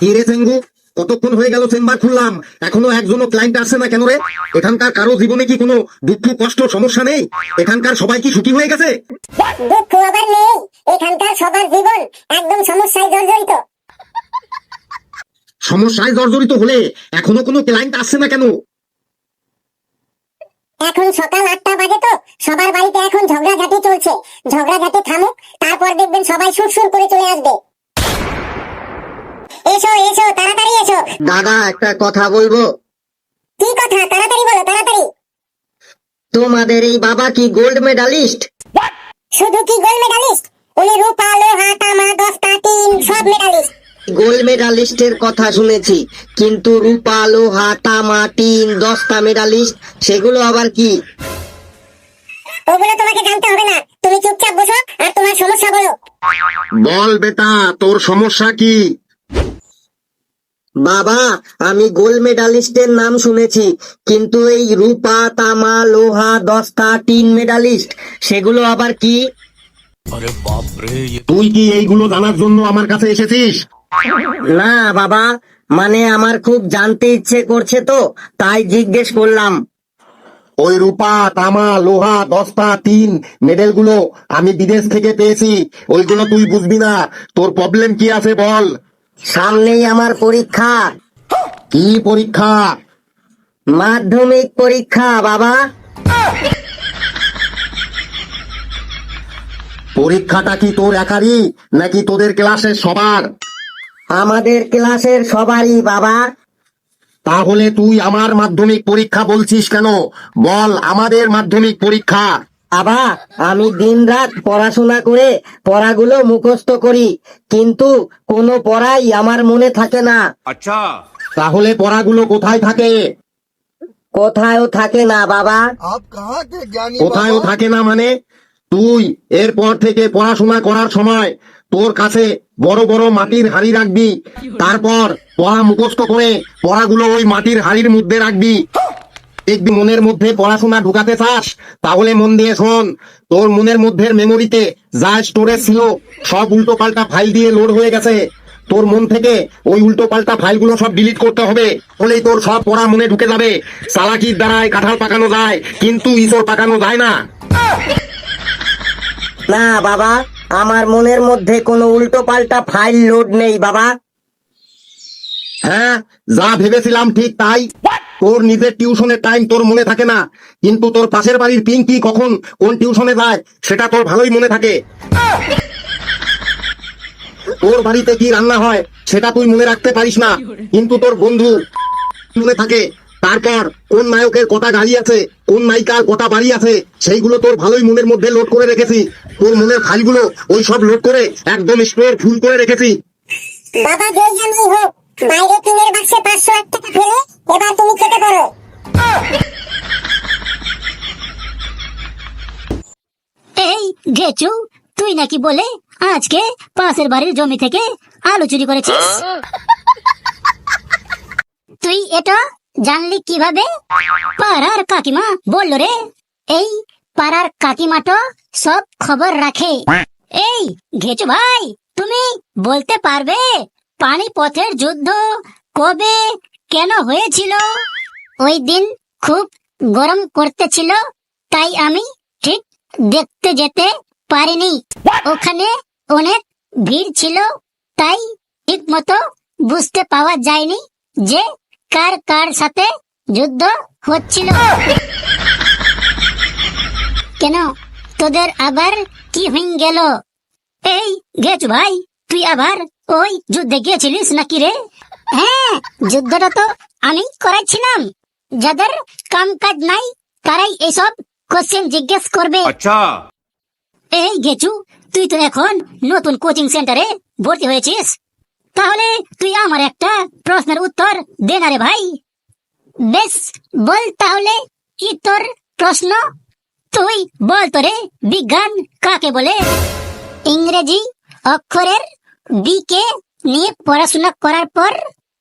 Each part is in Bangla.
কি রে সেঙ্গু কতক্ষণ হয়ে গেল চেম্বার খুললাম? এখনও একজনও ক্লায়েন্ট আসছে না কেন রে? এখানকার কারও জীবনে কি কোনো দুঃখ কষ্ট সমস্যা নেই? এখানকার সবাই কি সুখী হয়ে গেছে? দুঃখ আবার নেই। এখানকার সবার জীবন একদম সমস্যায় জর্জরিত। সমস্যায় জর্জরিত হলে এখনও কোনো ক্লায়েন্ট আসছে না কেন? এখন সকাল আটটা বাজে তো সবার বাড়িতে এখন ঝগড়াঝাটি চলছে। ঝগড়াঝাটি থামুক তারপর দেখবেন সবাই সুরসুর করে চলে আসবে। এসো এসো তাড়াতাড়ি এসো। দাদা একটা কথা বলব? কি কথা? তাড়াতাড়ি বলো তাড়াতাড়ি। তোমাদের এই বাবা কি গোল্ড মেডালিস্ট শুধু কি গোল্ড মেডালিস্ট উনি রূপা লোহা তামা দস্তা টিন সব মেডালিস্ট গোল্ড মেডালিস্টের কথা শুনেছি কিন্তু রূপা লোহা তামা টিন দশটা মেডালিস্ট সেগুলো আবার কি? ওগুলো তোমাকে জানতে হবে না। তুমি চুপচাপ বসো আর তোমার সমস্যা বলো। বল বেটা তোর সমস্যা কি? বাবা আমি গোল্ড মেডালিস্টের নাম শুনেছি কিন্তু এই রূপা তামা লোহা দস্তা টিন মেডালিস্ট সেগুলো আবার কি? তুই কি এইগুলো জানার জন্য আমার কাছে এসেছিস? না বাবা মানে আমার খুব জানতে ইচ্ছে করছে তো তাই জিজ্ঞেস করলাম। ওই রূপা তামা লোহা দস্তা তিন মেডেলগুলো আমি বিদেশ থেকে পেয়েছি ওইগুলো তুই বুঝবি না তোর প্রবলেম কি আছে বল? সামনেই আমার পরীক্ষা। কি পরীক্ষা? মাধ্যমিক পরীক্ষা, বাবা। পরীক্ষাটা কি তোর একারই, নাকি তোদের ক্লাসের সবার? আমাদের ক্লাসের সবারই, বাবা। তাহলে তুই আমার মাধ্যমিক পরীক্ষা বলছিস কেন? বল, আমাদের মাধ্যমিক পরীক্ষা। বাবা আমি দিন রাত পড়াশোনা করে পড়াগুলো মুখস্থ করি কিন্তু কোনো পড়াই আমার মনে থাকে না। আচ্ছা। তাহলে পড়াগুলো কোথায় থাকে? কোথায়ও থাকে না বাবা? কোথায়ও থাকে না মানে? তুই এরপর থেকে পড়াশোনা করার সময় তোর কাছে বড় বড় মাটির হাড়ি রাখবি তারপর পড়া মুখস্থ করে পড়াগুলো ওই মাটির হাড়ির মধ্যে রাখবি। দেখবি মনের মধ্যে পড়াশোনা ঢুকাতে চাস তাহলে মন দিয়ে শোন। তোর মনের মধ্যে মেমোরিতে যা স্টোরেজ ছিল সব উল্টো পাল্টা ফাইল দিয়ে লোড হয়ে গেছে। তোর মন থেকে ওই উল্টো পাল্টা ফাইলগুলো সব ডিলিট করতে হবে হলেই তোর সব পড়া মনে ঢুকে যাবে। চালাকির দ্বারায় কাঁঠাল পাকানো যায় কিন্তু ইসর পাকানো যায় না। না বাবা আমার মনের মধ্যে কোনো উল্টো পাল্টা ফাইল লোড নেই বাবা। হ্যাঁ যা ভেবেছিলাম ঠিক তাই। তোর নিজের টিউশনের টাইম তোর মনে থাকে না, কিন্তু তোর পাশের বাড়ির পিঙ্কি কখন কোন টিউশনে যায়, সেটা তোর ভালোই মনে থাকে। তোর বাড়িতে কি রান্না হয়, সেটা তুই মনে রাখতে পারিস না, কিন্তু তোর বন্ধু মনে থাকে তারপর কোন নায়কের কটা গাড়ি আছে, কোন নায়িকার কটা বাড়ি আছে, সেইগুলো তোর ভালোই মনের মধ্যে লোড করে রেখেছি। তোর মনের ফাইলগুলো ওই সব লোড করে একদম স্টোর ফুল করে রেখেছি। হোক। বাইরে টিনের বাক্সে পাঁচশো এক টাকা ফেলে এবার তুমি কেটে পড়ো এই গেচু তুই নাকি বলে আজকে পাশের বাড়ির জমি থেকে আলু চুরি করেছিস? তুই এটা জানলি কীভাবে? পাড়ার কাকিমা বলল রে এই পাড়ার কাকিমাটো সব খবর রাখে। এই ঘেচু ভাই তুমি বলতে পারবে? পানিপথের যুদ্ধ কবে কেন হয়েছিল? ওই দিন খুব গরম করতেছিল, তাই আমি ঠিক দেখতে যেতে পারিনি। ওখানে অনেক ভিড় ছিল, তাই ঠিক মতো বুঝতে পাওয়া যায়নি যে কার কার সাথে যুদ্ধ হচ্ছিল। কেন? তোদের আবার কি হয়ে গেল? এই, গেছ ভাই, তুই আবার ওই যুদ্ধে গিয়েছিলিস নাকি রে? হ্যাঁ যুদ্ধটা তো আমি করাচ্ছিলাম যাদের কাম কাজ নাই তারাই এসব কোশ্চেন জিজ্ঞেস করবে। আচ্ছা। এই গেছু তুই তো এখন নতুন কোচিং সেন্টারে ভর্তি হয়েছিস। তাহলে তুই আমার একটা প্রশ্নের উত্তর দে না রে ভাই। বেশ বল তাহলে কি তোর প্রশ্ন? তুই বল তোরে বিজ্ঞান কাকে বলে? ইংরেজি অক্ষরের বিকে নিয়ে পড়াশোনা করার পর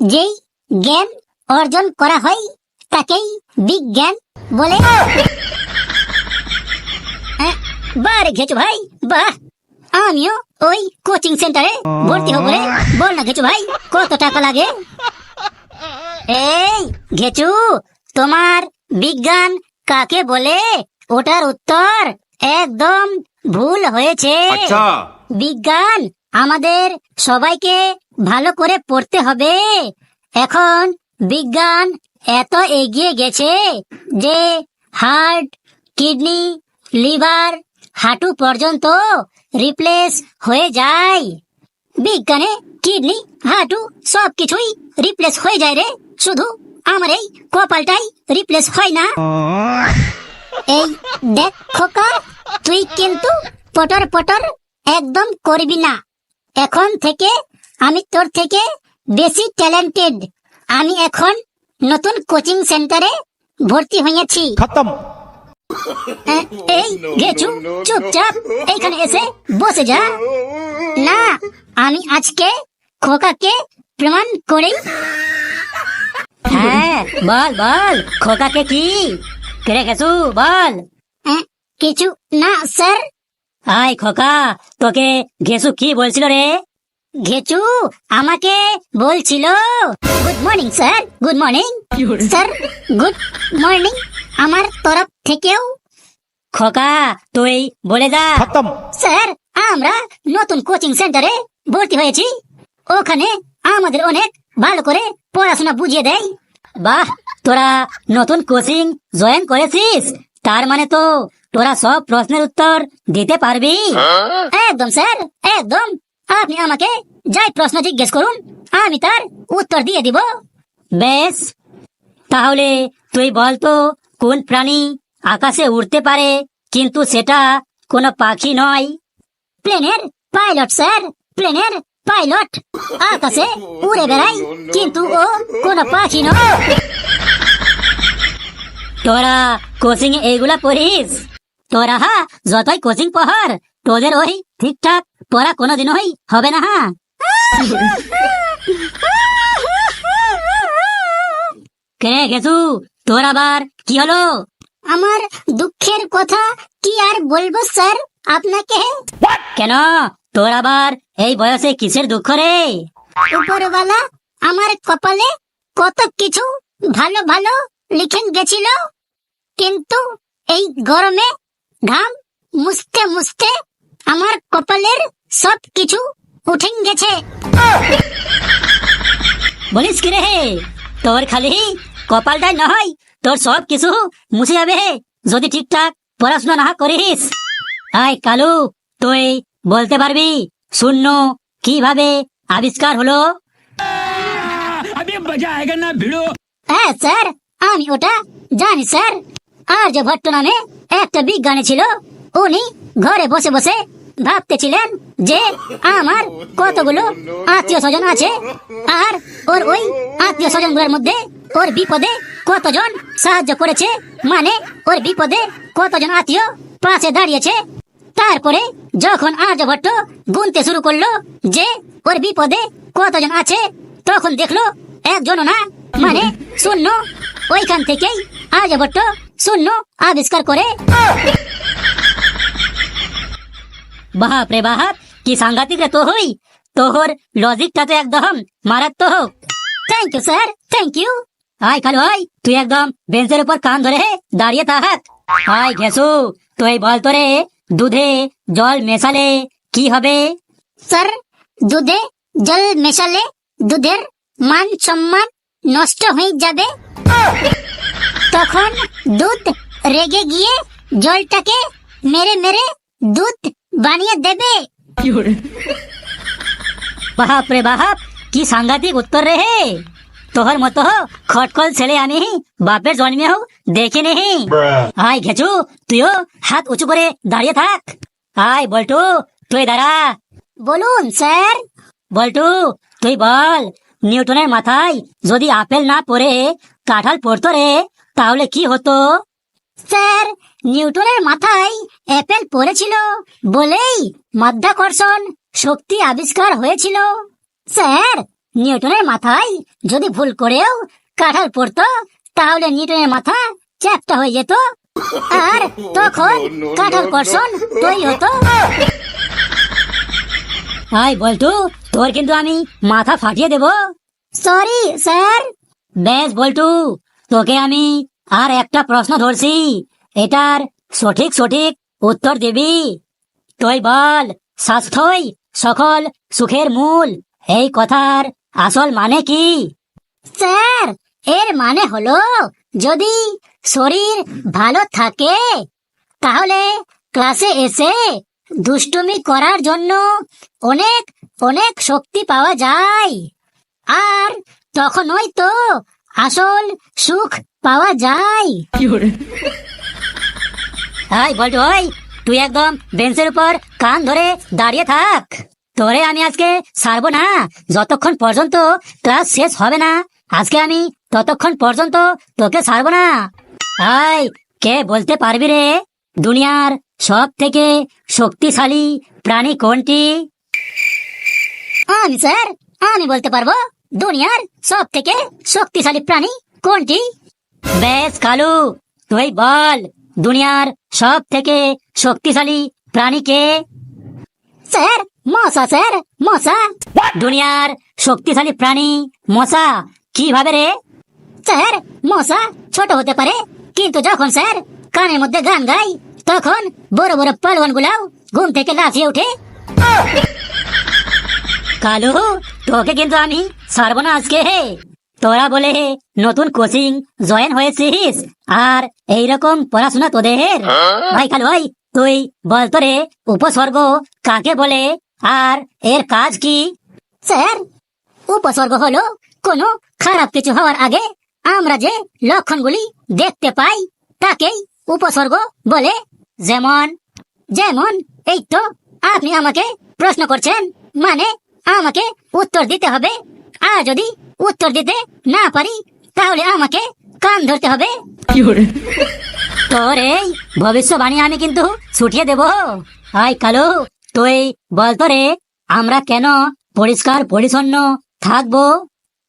যেই জ্ঞান অর্জন করা হয় তাকেই বিজ্ঞান বলে। হ্যাঁ, বাহ রে ঘেচু ভাই বাহ। আমিও ওই কোচিং সেন্টারে ভর্তি হব রে। বল না ঘেচু ভাই কত টাকা লাগে? এই ঘেচু তোমার বিজ্ঞান কাকে বলে? ওটার উত্তর একদম ভুল হয়েছে। বিজ্ঞান আমাদের সবাইকে ভালো করে পড়তে হবে। এখন বিজ্ঞান এত এগিয়ে গেছে যে হার্ট, কিডনি, লিভার, হাঁটু পর্যন্ত রিপ্লেস হয়ে যায়। বিজ্ঞানে কিডনি, হাঁটু সব কিছুই রিপ্লেস হয়ে যায় রে। শুধু আমার এই কপালটাই রিপ্লেস হয় না। এই দেখ তুই কিন্তু পটর পটর একদম করবি না। এখন থেকে আমি তোর থেকে বেশি ট্যালেন্টেড আমি এখন নতুন কোচিং সেন্টারে ভর্তি হয়েছি। এ- এই গেছু চুপচাপ এইখানে এসে বসে যা। না আমি আজকে খোকাকে প্রমাণ করি হ্যাঁ বল বল খোকাকে কি? কেড়ে গেছু বল। কিছু না স্যার। আয় খোকা তোকে ঘেসু কি বলছিল রে? ঘেচু আমাকে বলছিল। Good morning sir good morning sir good morning আমার তরফ থেকেও। খোকা তুই বলে যা। স্যার আমরা নতুন কোচিং সেন্টারে ভর্তি হয়েছি। ওখানে আমাদের অনেক ভালো করে পড়াশোনা বুঝিয়ে দেয়। বাহ তোরা নতুন কোচিং জয়েন করেছিস? তার মানে তো তোরা সব প্রশ্নের উত্তর দিতে পারবি? একদম, স্যার, একদম। আপনি আমাকে যাই প্রশ্ন জিজ্ঞেস করুন, আমি তার উত্তর দিয়ে দিব। বেশ, তাহলে তুই বলতো কোন প্রাণী আকাশে উড়তে পারে, কিন্তু সেটা কোনো পাখি নয়? প্লেনের পাইলট, স্যার, প্লেনের পাইলট। আকাশে উড়ে বেড়ায়, কিন্তু ও কোনো পাখি নয়। তোরা কোচিং এ এইগুলা পড়িস? তোরা হা? যতই কোচিং পড়ার তোদের ওই ঠিকঠাক পড়া ওই হবে না হা? কে গেছু? তোর আবার কি হলো? আমার দুঃখের কথা কি আর বলব স্যার? আপনাকে? কেন? তোর আবার এই বয়সে কিসের দুঃখ রে? উপরওয়ালা আমার কপালে কত কিছু ভালো ভালো লিখেন গেছিল কিন্তু এই গরমে ঘাম মুছতে মুছতে আমার কপালের সব কিছু উঠে গেছে। বলিস কি রে তোর খালি কপালটাই নহয় তোর সব কিছু মুছে যাবে যদি ঠিকঠাক পড়াশোনা না করিস। আয় কালু তুই বলতে পারবি শূন্য কীভাবে আবিষ্কার হলো? হ্যাঁ স্যার আমি ওটা জানি স্যার। আর্যভট্ট নামে একটা বিজ্ঞানী ছিল, উনি ঘরে বসে বসে ভাবতেছিলেন যে আমার কতগুলো আত্মীয় স্বজন আছে, আর ওর ওই আত্মীয় স্বজনগুলোর মধ্যে ওর বিপদে কতজন সাহায্য করেছে মানে ওর বিপদে কতজন আত্মীয় পাশে দাঁড়িয়েছে। তারপরে যখন আর্যভট্ট গুনতে শুরু করল যে ওর বিপদে কতজন আছে, তখন দেখল একজনও না মানে শূন্য। ওইখান থেকেই আর্যভট্ট শূন্য আবিষ্কার করে। বাপ রে বাপ, কি সাংঘাতিক রে তো হই তোর লজিকটা তো একদম মারাত্মক। Thank you sir thank you আয় কালু আয়। তুই একদম বেঞ্চের উপর কান ধরে দাঁড়িয়ে থাক। আয় ঘেসু, তুই বল তো রে দুধে জল মেশালে কি হবে? স্যার দুধে জল মেশালে দুধের মান সম্মান নষ্ট হয়ে যাবে। তখন দুধ রেগে গিয়ে জলটাকে মেরে মেরে দুধ বানিয়ে দেবে। বাপ রে বাপ কি সাংঘাতিক উত্তর রে হে। তোহর মতো খটকল ছেলে আমি বাপের জন্মেও দেখিনি আয় ঘেচু তুইও হাত উঁচু করে দাঁড়িয়ে থাক। আয় বল্টু তুই দাঁড়া। বলুন স্যার। বল্টু তুই বল নিউটনের মাথায় যদি আপেল না পড়ে কাঁঠাল পড়তো রে। তাহলে কি হতো? স্যার, নিউটনের মাথায় অ্যাপেল পড়েছিল। বলেই মাধ্যাকর্ষণ শক্তি আবিষ্কার হয়েছিল। স্যার, নিউটনের মাথায় যদি ভুল করেও কাঁঠাল পড়তো, তাহলে নিউটনের মাথা চ্যাপটা হয়ে যেত। আর তখন কাঁঠাল কর্ষণ তৈরি হতো। আই বলটু, তোর কিন্তু আমি মাথা ফাটিয়ে দেব। Sorry, sir. বেশ বলটু। তোকে আমি আর একটা প্রশ্ন ধরছি। এটার সঠিক সঠিক উত্তর দিবি। তুই বল, স্বাস্থ্যই সকল সুখের মূল। এই কথার আসল মানে কি? স্যার, এর মানে হলো যদি শরীর ভালো থাকে, তাহলে ক্লাসে এসে দুষ্টুমি করার জন্য অনেক অনেক শক্তি পাওয়া যায়। আর তখনই তো আসল সুখ পাওয়া যায়। হাই বলটু ওই তুই একদম বেঞ্চের উপর কান ধরে দাঁড়িয়ে থাক। তোরে আমি আজকে ছাড়বো না যতক্ষণ পর্যন্ত ক্লাস শেষ হবে না আজকে আমি ততক্ষণ পর্যন্ত তোকে ছাড়বো না। হাই কে বলতে পারবি রে? দুনিয়ার সব থেকে শক্তিশালী প্রাণী কোনটি? আমি স্যার আমি বলতে পারব। দুনিয়ার সব থেকে শক্তিশালী প্রাণী কোনটি? বেশ কালু তুই বল দুনিয়ার সব থেকে শক্তিশালী প্রাণী কে? স্যার মশা স্যার মশা। দুনিয়ার শক্তিশালী প্রাণী মশা কীভাবে রে? স্যার মশা ছোট হতে পারে কিন্তু যখন স্যার কানের মধ্যে গান গাই তখন বড় বড় পালওয়ান গুলাও ঘুম থেকে লাফিয়ে ওঠে। কালু তোকে কিন্তু আমি ছাড়বো না আজকে হে? তোরা বলে হে নতুন কোচিং জয়েন হয়েছিস? আর এইরকম পড়াশোনা তোদের? ভাই কালু ভাই তুই বল তো রে উপসর্গ কাকে বলে? আর এর কাজ কি? স্যার উপসর্গ হলো কোনো খারাপ কিছু হওয়ার আগে আমরা যে লক্ষণগুলি দেখতে পাই তাকেই উপসর্গ বলে। যেমন যেমন এই তো আপনি আমাকে প্রশ্ন করছেন মানে আমাকে উত্তর দিতে হবে। আর যদি উত্তর দিতে না পারি তাহলে আমাকে কান ধরতে হবে। তোর এই ভবিষ্যবাণী আমি কিন্তু ছুটিয়ে দেব। আই কালু তুই বলতো রে আমরা কেন পরিষ্কার পরিচ্ছন্ন থাকব?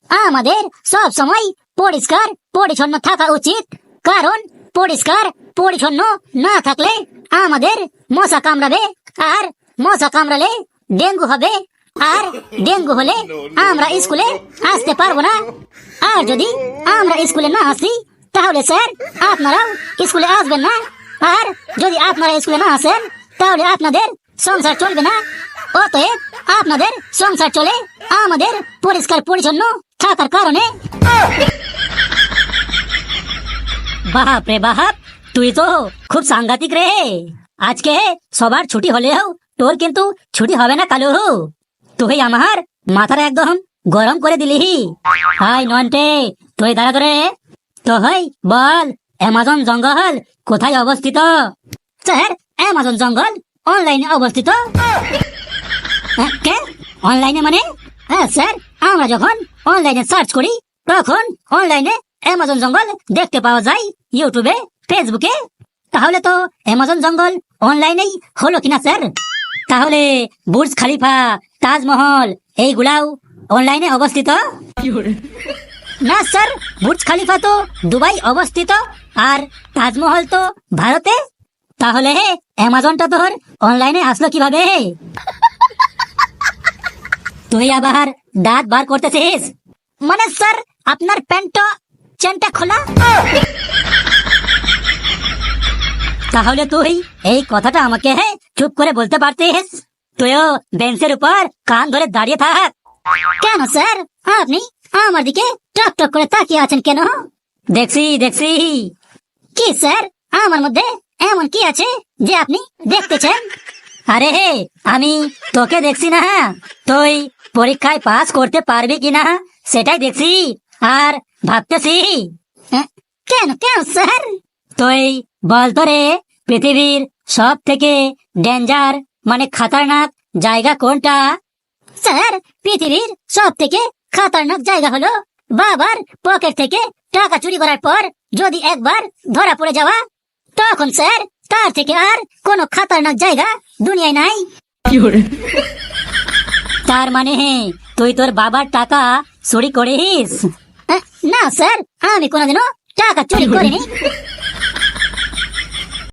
আমাদের সব সময় পরিষ্কার পরিচ্ছন্ন থাকা উচিত। কারণ পরিষ্কার পরিচ্ছন্ন না থাকলে আমাদের মশা কামড়াবে আর মশা কামড়ালে ডেঙ্গু হবে। আর ডেঙ্গু হলে আমরা স্কুলে আসতে পারব না। আর যদি আমরা স্কুলে না আসি তাহলে স্যার আপনারাও স্কুলে আসবেন না। আর যদি আপনারা স্কুলে না আসেন তাহলে আপনাদের সংসার চলবে না। অতএব আপনাদের সংসার চলে আমাদের পরিষ্কার পরিচ্ছন্ন থাকার কারণে। বাপ রে বাপ তুই তো খুব সাংঘাতিক রে। আজকে সবার ছুটি হলেও তোর কিন্তু ছুটি হবে না কালু। তুই আমার মাথাটা একদম গরম করে দিলি হাই নন্টে তুই দাঁড়া করে তো হই, বল, অ্যামাজন জঙ্গল কোথায় অবস্থিত? স্যার, অ্যামাজন জঙ্গল অনলাইনে অবস্থিত। অনলাইনে মানে? হ্যাঁ স্যার, আমরা যখন অনলাইনে সার্চ করি, তখন অনলাইনে অ্যামাজন জঙ্গল দেখতে পাওয়া যায় ইউটিউবে, ফেসবুকে। তাহলে তো অ্যামাজন জঙ্গল অনলাইনেই হলো কিনা, স্যার? তাহলে বুর্জ খালিফা তাজমহল এইগুলাও অনলাইনে অবস্থিত? না স্যার বুর্জ খালিফা তো দুবাই অবস্থিত আর তাজমহল তো ভারতে? তাহলে হে অ্যামাজনটা তোর অনলাইনে আসলো কীভাবে হে? তুই আবার দাঁত বার করতেছিস? মানে স্যার আপনার প্যান্টটা চেনটা খোলা? তাহলে তুই এই কথাটা আমাকে চুপ করে বলতে পারতিস? তুইও বেঞ্চের উপর কান ধরে দাঁড়িয়ে থাক। কেন স্যার? আপনি আমার দিকে টক টক করে তাকিয়ে আছেন কেন? দেখছি দেখছি। কি স্যার? আমার মধ্যে এমন কি আছে যে আপনি দেখতেছেন আরে হে আমি তোকে দেখছি না। তুই পরীক্ষায় পাস করতে পারবি কিনা সেটাই দেখছি আর ভাবতেছি। হ্যাঁ, কেন কেন স্যার? তুই বলতো রে পৃথিবীর সব থেকে ডেঞ্জার মানে খাতারনাক জায়গা কোনটা? স্যার পৃথিবীর সব থেকে খাতারনাক জায়গা হলো বাবার পকেট থেকে টাকা চুরি করার পর যদি একবার ধরা পড়ে যাওয়া তখন স্যার তার থেকে আর কোনো খাতারনাক জায়গা দুনিয়ায় নাই। তার মানে তুই তোর বাবার টাকা চুরি করিস? না স্যার আমি কোনোদিনও টাকা চুরি করিনি।